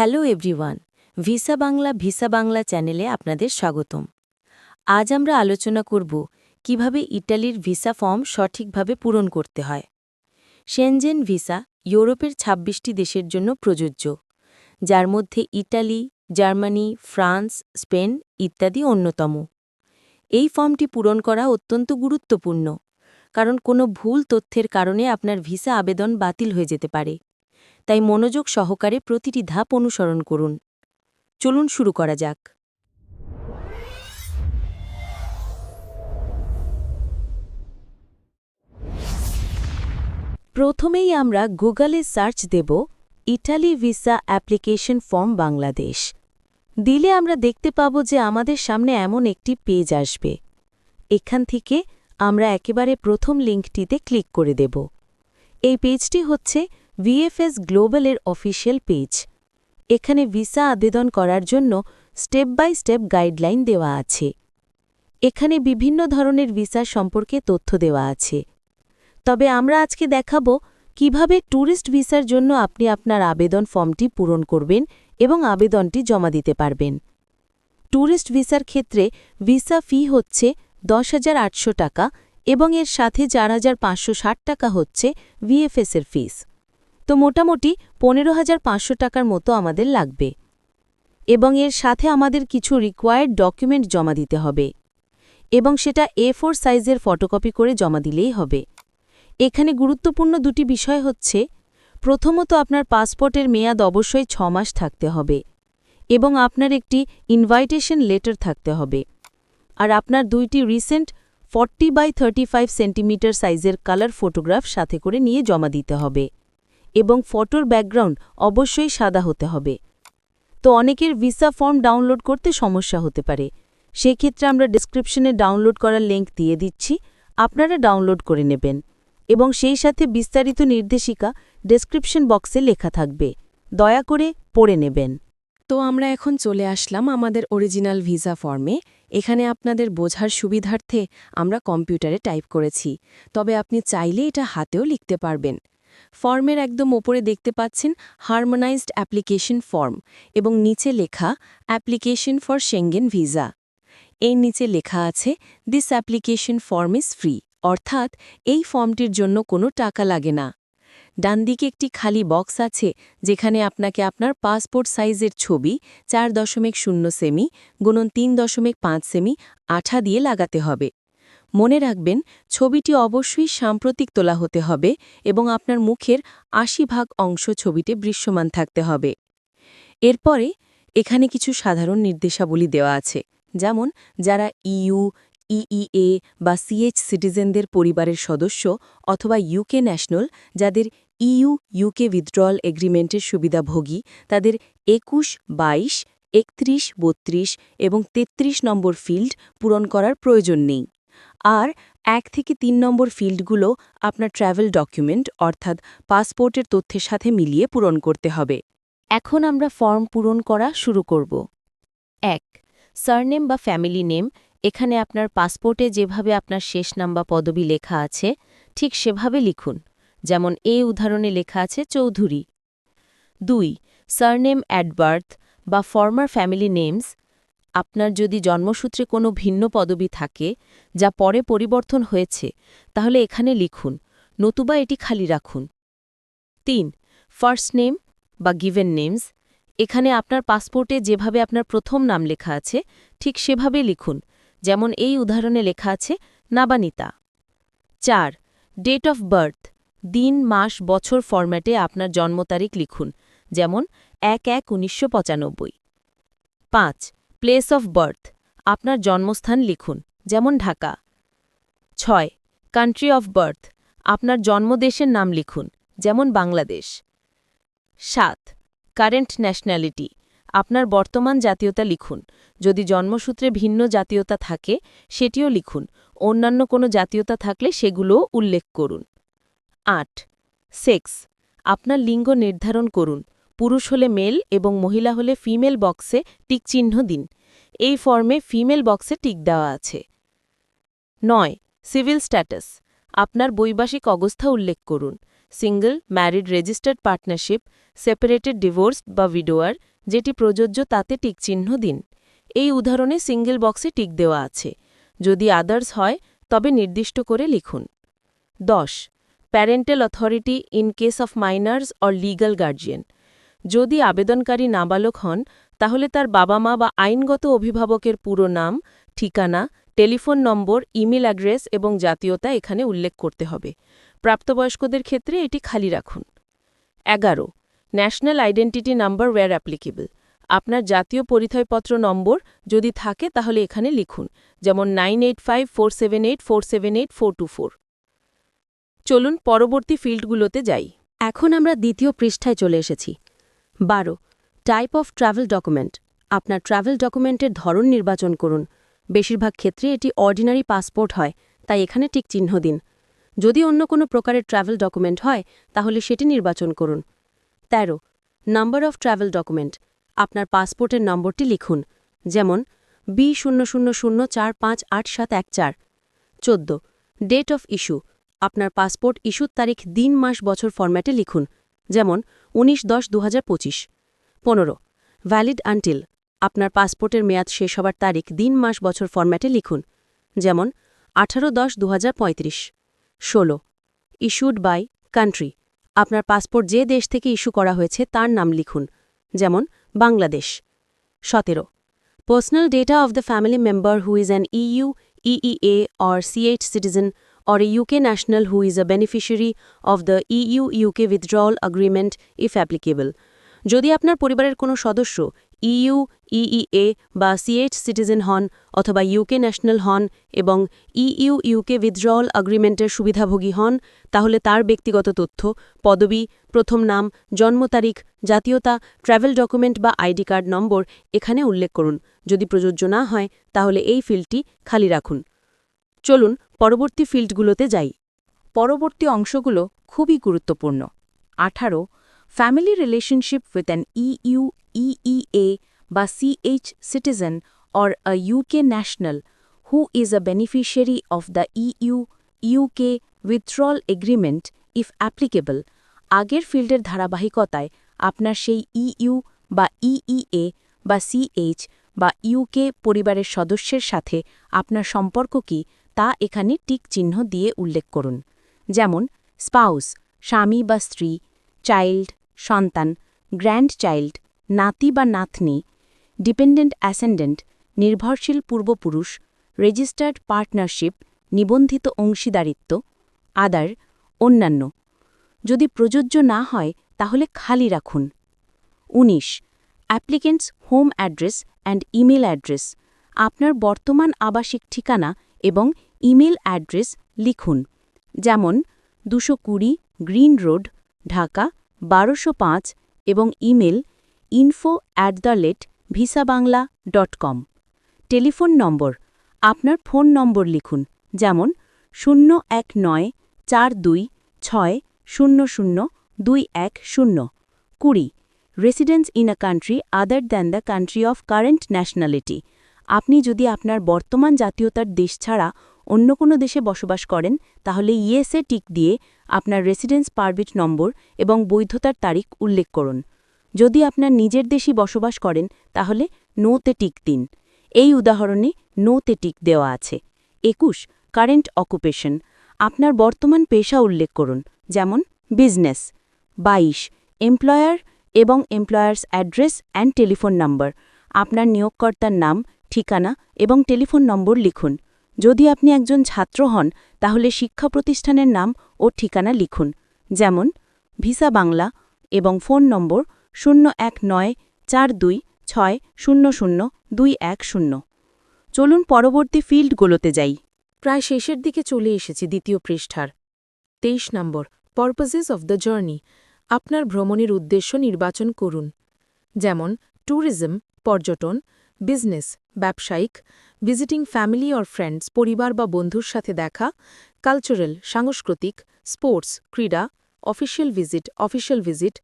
Hello everyone, visa Bangla visa Bangla চ্যানেলে আপনাদের স্বাগতম। আজ আমরা আলোচনা করব কীভাবে ইটালির ভিসা ফর্ম সঠিকভাবে পূরণ করতে হয়। সেনজেন ভিসা ইউরোপের ২৬টি দেশের জন্য প্রযোজ্য, যার মধ্যে ইটালি, জার্মানি, ফ্রান্স, স্পেন ইত্যাদি অন্যতম। এই ফর্মটি পূরণ করা অত্যন্ত গুরুত্বপূর্ণ, কারণ কোনো ভুল তথ্যের কারণে আপনার ভিসা আবেদন বাতিল হয়ে যেতে পারে। তাই মনোযোগ সহকারে প্রতিটি ধাপ অনুসরণ করুন। চলুন শুরু করা যাক। প্রথমেই আমরা গুগলে সার্চ দেব, Italy visa application form Bangladesh. দিলে আমরা দেখতে পাব যে আমাদের সামনে এমন একটি পেজ আসবে। এখান থেকে আমরা একেবারে প্রথম লিঙ্কটিতে ক্লিক করে দেব। এই পেজটি হচ্ছে ভিএফএস গ্লোবালের অফিসিয়াল পেজ এখানে ভিসা আবেদন করার জন্য স্টেপ বাই স্টেপ গাইডলাইন দেওয়া আছে। এখানে বিভিন্ন ধরনের ভিসা সম্পর্কে তথ্য দেওয়া আছে। তবে আমরা আজকে দেখাব কীভাবে ট্যুরিস্ট ভিসার জন্য আপনি আপনার আবেদন ফর্মটি পূরণ করবেন এবং আবেদনটি জমা দিতে পারবেন। ট্যুরিস্ট ভিসার ক্ষেত্রে ভিসা ফি হচ্ছে দশ টাকা এবং এর সাথে চার হাজার পাঁচশো ষাট টাকা হচ্ছে ভিএফএসের ফিস তো মোটামুটি পনেরো হাজার পাঁচশো টাকার মতো আমাদের লাগবে। এবং এর সাথে আমাদের কিছু রিকোয়ার্ড ডকুমেন্ট জমা দিতে হবে। এবং সেটা এ ফোর সাইজের ফটোকপি করে জমা দিলেই হবে। এখানে গুরুত্বপূর্ণ দুটি বিষয় হচ্ছে, প্রথমত আপনার পাসপোর্টের মেয়াদ অবশ্যই ছ মাস থাকতে হবে। এবং আপনার একটি ইনভাইটেশন লেটার থাকতে হবে। আর আপনার দুইটি recent forty by thirty five centimetre সাইজের কালার ফটোগ্রাফ সাথে করে নিয়ে জমা দিতে হবে। এবং ফটোর ব্যাকগ্রাউন্ড অবশ্যই সাদা হতে হবে। তো অনেকের ভিসা ফর্ম ডাউনলোড করতে সমস্যা হতে পারে। সেক্ষেত্রে আমরা ডিসক্রিপশনে ডাউনলোড করার লিঙ্ক দিয়ে দিচ্ছি। আপনারা ডাউনলোড করে নেবেন। এবং সেই সাথে বিস্তারিত নির্দেশিকা ডেসক্রিপশন বক্সে লেখা থাকবে। দয়া করে পড়ে নেবেন। তো আমরা এখন চলে আসলাম আমাদের অরিজিনাল ভিসা ফর্মে। এখানে আপনাদের বোঝার সুবিধার্থে আমরা কম্পিউটারে টাইপ করেছি। তবে আপনি চাইলে এটা হাতেও লিখতে পারবেন। ফর্মের একদম ওপরে দেখতে পাচ্ছেন হারমোনাইজড অ্যাপ্লিকেশন ফর্ম এবং নিচে লেখা অ্যাপ্লিকেশন ফর সেঙ্গেন ভিসা। এর নিচে লেখা আছে this application form is free অর্থাৎ এই ফর্মটির জন্য কোনো টাকা লাগে না। ডানদিকে একটি খালি বক্স আছে, যেখানে আপনাকে আপনার পাসপোর্ট সাইজের ছবি চার দশমিক শূন্য সেমি গুণন তিন দশমিক পাঁচ সেমি আঠা দিয়ে লাগাতে হবে। মনে রাখবেন, ছবিটি অবশ্যই সাম্প্রতিক তোলা হতে হবে এবং আপনার মুখের আশি ভাগ অংশ ছবিতে দৃশ্যমান থাকতে হবে। এরপরে এখানে কিছু সাধারণ নির্দেশাবলী দেওয়া আছে। যেমন, যারা ইইউ ইইএ বা সিএইচ সিটিজেনদের পরিবারের সদস্য অথবা ইউকে ন্যাশনাল, যাদের ইইউ ইউকে উইথড্রল এগ্রিমেন্টের সুবিধাভোগী, তাদের একুশ, বাইশ, একত্রিশ, বত্রিশ এবং ৩৩ নম্বর ফিল্ড পূরণ করার প্রয়োজন নেই। আর এক থেকে তিন নম্বর ফিল্ডগুলো আপনার ট্র্যাভেল ডকুমেন্ট অর্থাৎ পাসপোর্টের তথ্যের সাথে মিলিয়ে পূরণ করতে হবে। এখন আমরা ফর্ম পূরণ করা শুরু করব। এক সারনেম বা ফ্যামিলি নেম এখানে আপনার পাসপোর্টে যেভাবে আপনার শেষ নাম বা পদবি লেখা আছে, ঠিক সেভাবে লিখুন। যেমন এ উদাহরণে লেখা আছে চৌধুরী। দুই সারনেম অ্যাট বার্থ বা ফর্মার ফ্যামিলি নেমস আপনার যদি জন্মসূত্রে কোনো ভিন্ন পদবি থাকে, যা পরে পরিবর্তন হয়েছে, তাহলে এখানে লিখুন, নতুবা এটি খালি রাখুন। তিন ফার্স্ট নেম বা গিভেন নেমস এখানে আপনার পাসপোর্টে যেভাবে আপনার প্রথম নাম লেখা আছে, ঠিক সেভাবে লিখুন, যেমন এই উদাহরণে লেখা আছে, নাবানিতা। চার ডেট অফ বার্থ দিন, মাস, বছর ফরম্যাটে আপনার জন্ম তারিখ লিখুন, যেমন এক এক উনিশশো পঁচানব্বই। পাঁচ প্লেস অফ বার্থ আপনার জন্মস্থান লিখুন, যেমন ঢাকা। ছয় কান্ট্রি অফ বার্থ আপনার জন্মদেশের নাম লিখুন, যেমন বাংলাদেশ। সাত কারেন্ট ন্যাশনালিটি আপনার বর্তমান জাতীয়তা লিখুন, যদি জন্মসূত্রে ভিন্ন জাতীয়তা থাকে, সেটিও লিখুন। অন্যান্য কোনো জাতীয়তা থাকলে সেগুলোও উল্লেখ করুন। আট সেক্স আপনার লিঙ্গ নির্ধারণ করুন পুরুষ হলে মেল এবং মহিলা হলে ফিমেল বক্সে টিক চিহ্ন দিন। এই ফর্মে ফিমেল বক্সে টিক দেওয়া আছে। নয়, সিভিল স্ট্যাটাস। আপনার বৈবাসিক অবস্থা উল্লেখ করুন। Single, married, registered partnership, separated, divorced বা ভিডোয়ার যেটি প্রযোজ্য তাতে টিকচিহ্ন দিন। এই উদাহরণে সিঙ্গেল বক্সে টিক দেওয়া আছে। যদি আদার্স হয়, তবে নির্দিষ্ট করে লিখুন। দশ, parental authority in case of minors or legal guardian. যদি আবেদনকারী নাবালক হন, তাহলে তার বাবা মা বা আইনগত অভিভাবকের পুরো নাম, ঠিকানা, টেলিফোন নম্বর, ইমেল অ্যাড্রেস এবং জাতীয়তা এখানে উল্লেখ করতে হবে। প্রাপ্তবয়স্কদের ক্ষেত্রে এটি খালি রাখুন। এগারো, national identity number where applicable আপনার জাতীয় পরিচয়পত্র নম্বর যদি থাকে, তাহলে এখানে লিখুন, যেমন nine eight five, four seven eight, four seven eight, four two four. চলুন পরবর্তী ফিল্ডগুলোতে যাই। এখন আমরা দ্বিতীয় পৃষ্ঠায় চলে এসেছি। বারো টাইপ অফ ট্রাভেল ডকুমেন্ট আপনার ট্রাভেল ডকুমেন্টের ধরন নির্বাচন করুন। বেশিরভাগ ক্ষেত্রে এটি অর্ডিনারি পাসপোর্ট হয়, তাই এখানে টিক চিহ্ন দিন। যদি অন্য কোনো প্রকারের ট্রাভেল ডকুমেন্ট হয়, তাহলে সেটি নির্বাচন করুন। ১৩ নাম্বার অফ ট্রাভেল ডকুমেন্ট আপনার পাসপোর্টের নম্বরটি লিখুন, যেমন বি শূন্য শূন্য শূন্য চার পাঁচ আট সাত এক চার চোদ্দ ডেট অফ ইস্যু আপনার পাসপোর্ট ইস্যুর তারিখ, দিন, মাস, বছর ফরম্যাটে লিখুন, যেমন উনিশ দশ দু হাজার পঁচিশ। পনেরো ভ্যালিড আনটিল আপনার পাসপোর্টের মেয়াদ শেষ হবার তারিখ দিন, মাস, বছর ফরম্যাটে লিখুন। যেমন, আঠারো দশ দু হাজার পঁয়ত্রিশ। ষোলো ইস্যুড বাই কান্ট্রি আপনার পাসপোর্ট যে দেশ থেকে ইস্যু করা হয়েছে তার নাম লিখুন। যেমন, বাংলাদেশ। সতেরো personal data of the family member who is an EU EEA or CH citizen or a UK national who is a beneficiary of the E EU-UK withdrawal agreement, if applicable. যদি আপনার পরিবারের কোনো সদস্য ইইউ ইইএ বা CH citizen হন অথবা UK national হন এবং ইইউ ইউকে উইথড্রল আগ্রিমেন্টের সুবিধাভোগী হন, তাহলে তার ব্যক্তিগত তথ্য, পদবি, প্রথম নাম, জন্ম তারিখ, জাতীয়তা ট্রাভেল ডকুমেন্ট বা আইডি কার্ড নম্বর এখানে উল্লেখ করুন যদি প্রযোজ্য না হয়, তাহলে এই ফিল্ডটি খালি রাখুন চলুন পরবর্তী ফিল্ডগুলোতে যাই। পরবর্তী অংশগুলো খুবই গুরুত্বপূর্ণ। আঠারো family relationship with an EU EEA বা CH citizen or a UK national who is a beneficiary of the EU UK withdrawal agreement if applicable আগের ফিল্ডের ধারাবাহিকতায় আপনার সেই ইইউ বা ইইএ বা সিএইচ বা ইউকে পরিবারের সদস্যের সাথে আপনার সম্পর্ক কি তা এখানে টিক চিহ্ন দিয়ে উল্লেখ করুন। যেমন, স্পাউস, স্বামী বা স্ত্রী, চাইল্ড, সন্তান গ্র্যান্ড চাইল্ড নাতি বা নাতনি, ডিপেন্ডেন্ট অ্যাসেন্ডেন্ট, নির্ভরশীল পূর্বপুরুষ, রেজিস্টার্ড পার্টনারশিপ, নিবন্ধিত অংশীদারিত্ব, আদার, অন্যান্য। যদি প্রযোজ্য না হয়, তাহলে খালি রাখুন। ১৯ applicant's home address and email address, আপনার বর্তমান আবাসিক ঠিকানা এবং ইমেল অ্যাড্রেস লিখুন। যেমন, দুশো কুড়ি গ্রিন রোড, ঢাকা, বারোশো পাঁচ এবং email info at the dot com telephone নম্বর, আপনার ফোন নম্বর লিখুন। যেমন, শূন্য এক নয় চার দুই ছয় শূন্য শূন্য দুই এক শূন্য। কুড়ি residence in a country other than the country of current nationality আপনি যদি আপনার বর্তমান জাতীয়তার দেশ ছাড়া অন্য কোনো দেশে বসবাস করেন, তাহলে ইএসএ টিক দিয়ে আপনার রেসিডেন্স পারমিট নম্বর এবং বৈধতার তারিখ উল্লেখ করুন। যদি আপনার নিজের দেশই বসবাস করেন, তাহলে নোতে টিক দিন। এই উদাহরণে নোতে টিক দেওয়া আছে। একুশ কারেন্ট অকুপেশন আপনার বর্তমান পেশা উল্লেখ করুন, যেমন বিজনেস বাইশ এমপ্লয়ার এবং এমপ্লয়ার্স অ্যাড্রেস অ্যান্ড টেলিফোন নম্বর আপনার নিয়োগকর্তার নাম, ঠিকানা এবং টেলিফোন নম্বর লিখুন। যদি আপনি একজন ছাত্র হন, তাহলে শিক্ষা প্রতিষ্ঠানের নাম ও ঠিকানা লিখুন, যেমন ভিসা বাংলা এবং ফোন নম্বর শূন্য এক নয় চার দুই ছয় শূন্য শূন্য দুই এক শূন্য। চলুন পরবর্তী ফিল্ডগুলোতে যাই। প্রায় শেষের দিকে চলে এসেছি দ্বিতীয় পৃষ্ঠার। তেইশ নম্বর পারপাসেস অফ দ্য জার্নি আপনার ভ্রমণের উদ্দেশ্য নির্বাচন করুন, যেমন ট্যুরিজম পর্যটন বিজনেস, ব্যবসায়িক ভিজিটিং ফ্যামিলি অর ফ্রেন্ডস পরিবার বা বন্ধুর সাথে দেখা কালচারাল সাংস্কৃতিক স্পোর্টস ক্রীড়া official visit official visit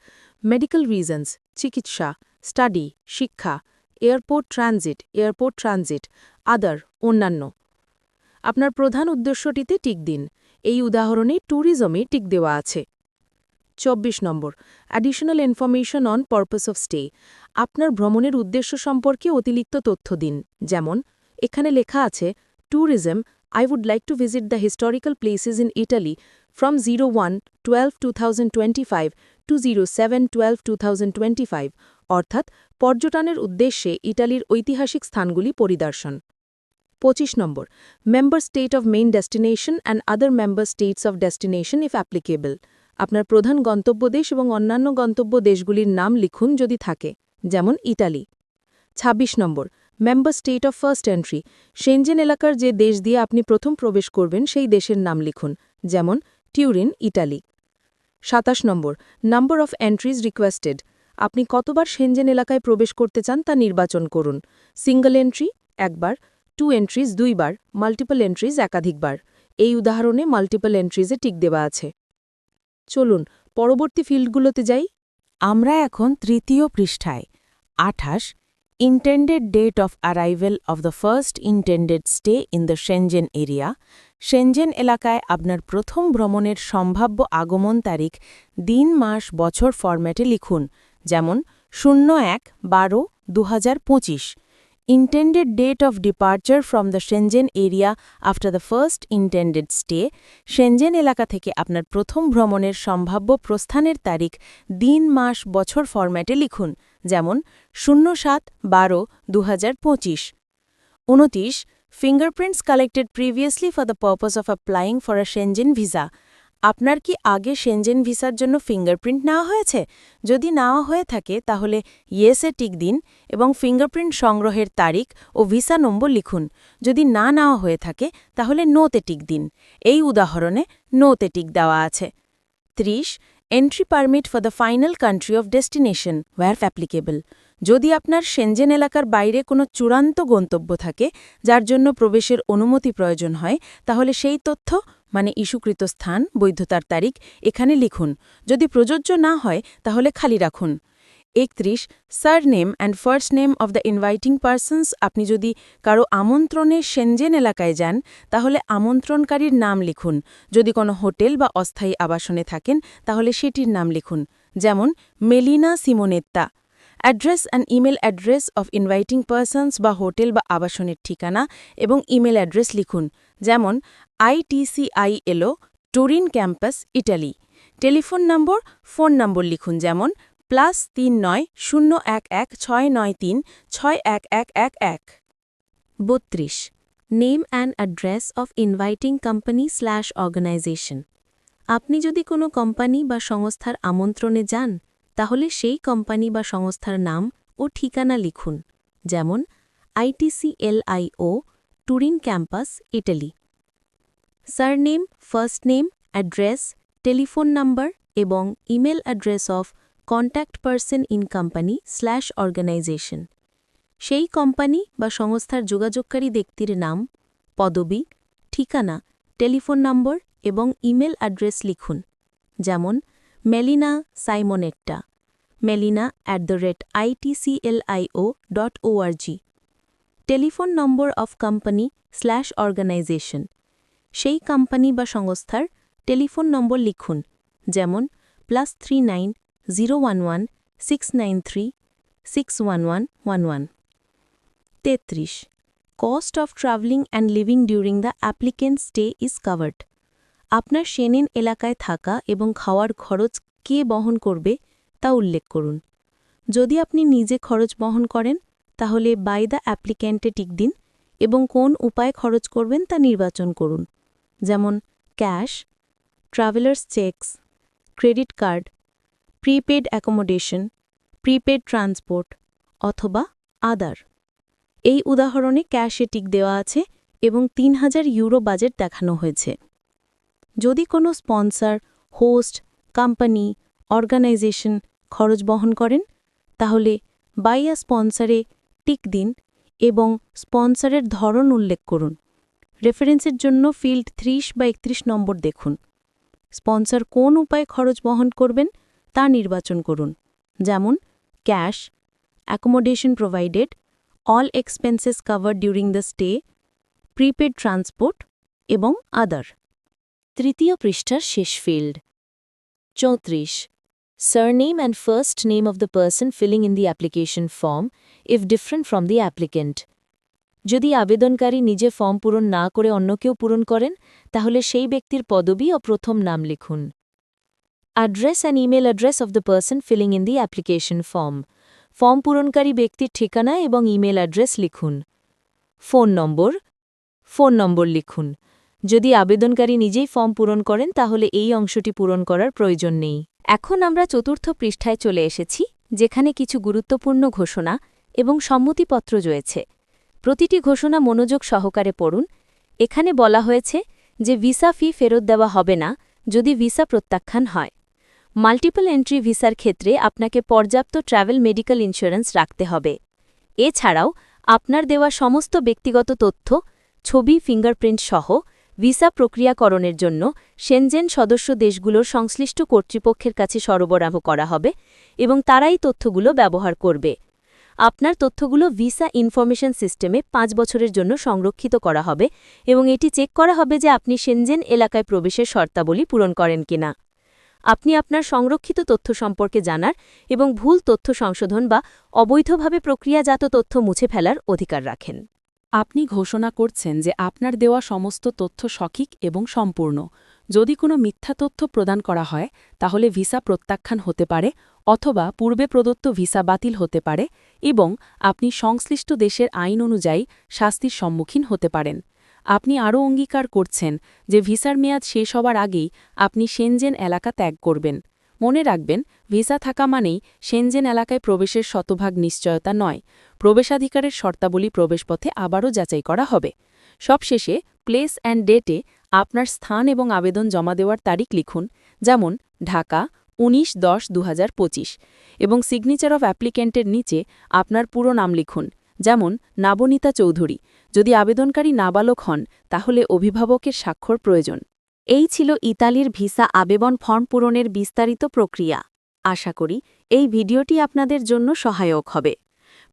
medical reasons চিকিৎসা স্টাডি শিক্ষা airport transit airport transit other অন্যান্য। আপনার প্রধান উদ্দেশ্যটিতে টিক দিন এই উদাহরণে ট্যুরিজমে টিক দেওয়া আছে। চব্বিশ নম্বর। Additional information on purpose of stay আপনার ভ্রমণের উদ্দেশ্য সম্পর্কে অতিরিক্ত তথ্য দিন। যেমন, এখানে লেখা আছে tourism I would like to visit the historical places in Italy from zero one twelve two thousand twenty five to zero seven twelve two thousand twenty five অর্থাৎ, পর্যটনের উদ্দেশ্যে ইটালির ঐতিহাসিক স্থানগুলি পরিদর্শন। পঁচিশ নম্বর member state of main destination and other member states of destination if applicable আপনার প্রধান গন্তব্য দেশ এবং অন্যান্য গন্তব্য দেশগুলির নাম লিখুন যদি থাকে, যেমন Italy. ২৬ number member state of first entry Schengen এলাকার যে দেশ দিয়ে আপনি প্রথম প্রবেশ করবেন সেই দেশের নাম লিখুন, যেমন টিউরিন ইটালি। সাতাশ নম্বর নাম্বার অফ এন্ট্রিজ রিকোয়েস্টেড আপনি কতবার সেনজেন এলাকায় প্রবেশ করতে চান তা নির্বাচন করুন। সিঙ্গল এন্ট্রি একবার টু এন্ট্রিজ দুইবার মাল্টিপল এন্ট্রিজ একাধিকবার। এই উদাহরণে মাল্টিপল এন্ট্রিজে টিক দেওয়া আছে। চলুন, পরবর্তী ফিল্ডগুলোতে যাই। আমরা এখন তৃতীয় পৃষ্ঠায়। আঠাশ intended date of arrival of the first intended stay in the Schengen area Schengen এলাকায় আপনার প্রথম ভ্রমণের সম্ভাব্য আগমন তারিখ, দিন, মাস, বছর ফরম্যাটে লিখুন। যেমন, শূন্য এক বারো দু intended date of departure from the Shenzhen area after the first intended stay. Schengen এলাকা থেকে আপনার প্রথম ভ্রমণের সম্ভাব্য প্রস্থানের তারিখ, দিন, মাস, বছর ফরম্যাটে লিখুন, যেমন শূন্য সাত বারো দু হাজার পঁচিশ। উনতিশ fingerprints collected previously for the purpose of applying for a Schengen visa আপনার কি আগে সেনজেন ভিসার জন্য ফিঙ্গারপ্রিন্ট নেওয়া হয়েছে? যদি নেওয়া হয়ে থাকে, তাহলে ইয়েসে টিক দিন এবং ফিঙ্গারপ্রিন্ট সংগ্রহের তারিখ ও ভিসা নম্বর লিখুন। যদি না নেওয়া হয়ে থাকে, তাহলে নোতে টিক দিন। এই উদাহরণে নোতে টিক দেওয়া আছে। ত্রিশ entry permit for the final country of destination where applicable যদি আপনার সেনজেন এলাকার বাইরে কোনো চূড়ান্ত গন্তব্য থাকে, যার জন্য প্রবেশের অনুমতি প্রয়োজন হয়, তাহলে সেই তথ্য মানে ইস্যুকৃত স্থান, বৈধতার তারিখ, এখানে লিখুন। যদি প্রযোজ্য না হয়, তাহলে খালি রাখুন। একত্রিশ surname and first name of the inviting persons. আপনি যদি কারও আমন্ত্রণে সেনজেন এলাকায় যান, তাহলে আমন্ত্রণকারীর নাম লিখুন। যদি কোনো হোটেল বা অস্থায়ী আবাসনে থাকেন, তাহলে সেটির নাম লিখুন। যেমন, Melina Simonetta. Address and email address of inviting persons বা হোটেল বা আবাসনের ঠিকানা এবং ইমেল অ্যাড্রেস লিখুন। যেমন ITCILO Turin campus, Italy. Telephone নম্বর, ফোন নম্বর লিখুন। যেমন, প্লাস তিন নয়, শূন্য এক এক, ছয় নয় তিন, ছয় এক এক এক এক। বত্রিশ। Name and address of inviting company slash organisation. আপনি যদি কোনো কোম্পানি বা সংস্থার আমন্ত্রণে যান তাহলে সেই কোম্পানি বা সংস্থার নাম ও ঠিকানা লিখুন, যেমন ITCLIO Turin campus, Italy. Surname, first name, address, telephone number এবং email address of contact person in company slash organisation. সেই কোম্পানি বা সংস্থার যোগাযোগকারী ব্যক্তির নাম, পদবি, ঠিকানা, টেলিফোন নম্বর এবং ইমেল অ্যাড্রেস লিখুন, যেমন Melina Simonetta. Melina at the rate ITCLIO dot ORG telephone number of company slash organisation সেই কোম্পানি বা সংস্থার টেলিফোন নম্বর লিখুন, যেমন plus three nine zero one one six nine three six one one one one তেত্রিশ cost of travelling and living during the applicant stay is covered আপনার সেনেন এলাকায় থাকা এবং খাওয়ার খরচ কে বহন করবে তা উল্লেখ করুন। যদি আপনি নিজে খরচ বহন করেন, তাহলে বাই দ্য অ্যাপ্লিক্যান্টে টিক দিন এবং কোন উপায়ে খরচ করবেন তা নির্বাচন করুন। যেমন, cash, travellers cheques, credit card, prepaid accommodation, prepaid transport অথবা আদার। এই উদাহরণে ক্যাশে টিক দেওয়া আছে এবং তিন হাজার ইউরো বাজেট দেখানো হয়েছে। যদি কোনো স্পন্সর, হোস্ট, কোম্পানি, অর্গানাইজেশন খরচ বহন করেন, তাহলে বাইয়া স্পন্সরে টিক দিন এবং স্পন্সরের ধরন উল্লেখ করুন। রেফারেন্সের জন্য ফিল্ড ত্রিশ বা একত্রিশ নম্বর দেখুন। স্পন্সর কোন উপায়ে খরচ বহন করবেন তা নির্বাচন করুন। যেমন, cash, accommodation provided, all expenses cover during the stay, prepaid transport এবং আদার। তৃতীয় পৃষ্ঠার শেষ ফিল্ড চৌত্রিশ। Surname and first name of the person filling in the application form if different from the applicant যদি আবেদনকারী নিজে ফর্ম পূরণ না করে অন্য কেউ পূরণ করেন, তাহলে সেই ব্যক্তির পদবি ও প্রথম নাম লিখুন। Address and email address of the person filling in the application form form পূরণকারী ব্যক্তির ঠিকানা এবং ইমেল অ্যাড্রেস লিখুন। ফোন নম্বর ফোন নম্বর লিখুন। যদি আবেদনকারী নিজেই ফর্ম পূরণ করেন, তাহলে এই অংশটি পূরণ করার প্রয়োজন নেই। এখন আমরা চতুর্থ পৃষ্ঠায় চলে এসেছি, যেখানে কিছু গুরুত্বপূর্ণ ঘোষণা এবং সম্মতিপত্র রয়েছে। প্রতিটি ঘোষণা মনোযোগ সহকারে পড়ুন। এখানে বলা হয়েছে যে ভিসা ফি ফেরত দেওয়া হবে না যদি ভিসা প্রত্যাখ্যান হয়। মাল্টিপল এন্ট্রি ভিসার ক্ষেত্রে আপনাকে পর্যাপ্ত ট্রাভেল মেডিকেল ইন্স্যুরেন্স রাখতে হবে। এছাড়াও, আপনার দেওয়া সমস্ত ব্যক্তিগত তথ্য, ছবি, ফিঙ্গারপ্রিন্ট সহ ভিসা প্রক্রিয়াকরণের জন্য সেনজেন সদস্য দেশগুলোর সংশ্লিষ্ট কর্তৃপক্ষের কাছে সরবরাহ করা হবে এবং তারাই তথ্যগুলো ব্যবহার করবে। আপনার তথ্যগুলো ভিসা ইনফরমেশন সিস্টেমে পাঁচ বছরের জন্য সংরক্ষিত করা হবে এবং এটি চেক করা হবে যে আপনি সেনজেন এলাকায় প্রবেশের শর্তাবলী পূরণ করেন কিনা। আপনি আপনার সংরক্ষিত তথ্য সম্পর্কে জানার এবং ভুল তথ্য সংশোধন বা অবৈধভাবে প্রক্রিয়াজাত তথ্য মুছে ফেলার অধিকার রাখেন। আপনি ঘোষণা করছেন যে আপনার দেওয়া সমস্ত তথ্য সঠিক এবং সম্পূর্ণ। যদি কোনো মিথ্যা তথ্য প্রদান করা হয়, তাহলে ভিসা প্রত্যাখ্যান হতে পারে অথবা পূর্বে প্রদত্ত ভিসা বাতিল হতে পারে এবং আপনি সংশ্লিষ্ট দেশের আইন অনুযায়ী শাস্তির সম্মুখীন হতে পারেন। আপনি আরও অঙ্গীকার করছেন যে ভিসার মেয়াদ শেষ হবার আগেই আপনি সেনজেন এলাকা ত্যাগ করবেন। মনে রাখবেন, ভিসা থাকা মানেই সেনজেন এলাকায় প্রবেশের শতভাগ নিশ্চয়তা নয়। প্রবেশাধিকারের শর্তাবলী প্রবেশপথে আবারও যাচাই করা হবে। সবশেষে প্লেস অ্যান্ড ডেটে আপনার স্থান এবং আবেদন জমা দেওয়ার তারিখ লিখুন, যেমন ঢাকা উনিশ দশ দু এবং সিগনেচার অফ অ্যাপ্লিক্যান্টের নিচে আপনার পুরো নাম লিখুন, যেমন নাবনীতা চৌধুরী। যদি আবেদনকারী নাবালক হন, তাহলে অভিভাবকের স্বাক্ষর প্রয়োজন। এই ছিল ইতালির ভিসা আবেদন ফর্ম পূরণের বিস্তারিত প্রক্রিয়া। আশা করি এই ভিডিওটি আপনাদের জন্য সহায়ক হবে।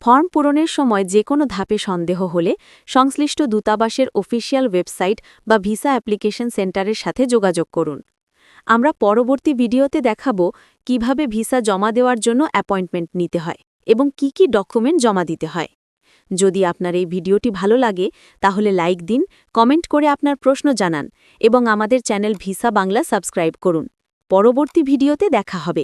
ফর্ম পূরণের সময় যে কোনো ধাপে সন্দেহ হলে সংশ্লিষ্ট দূতাবাসের অফিসিয়াল ওয়েবসাইট বা ভিসা অ্যাপ্লিকেশন সেন্টারের সাথে যোগাযোগ করুন। আমরা পরবর্তী ভিডিওতে দেখাব কীভাবে ভিসা জমা দেওয়ার জন্য অ্যাপয়েন্টমেন্ট নিতে হয় এবং কি কি ডকুমেন্ট জমা দিতে হয়। যদি আপনার এই ভিডিওটি ভালো লাগে, তাহলে লাইক দিন, কমেন্ট করে আপনার প্রশ্ন জানান, এবং আমাদের চ্যানেল ভিসা বাংলা সাবস্ক্রাইব করুন। পরবর্তী ভিডিওতে দেখা হবে।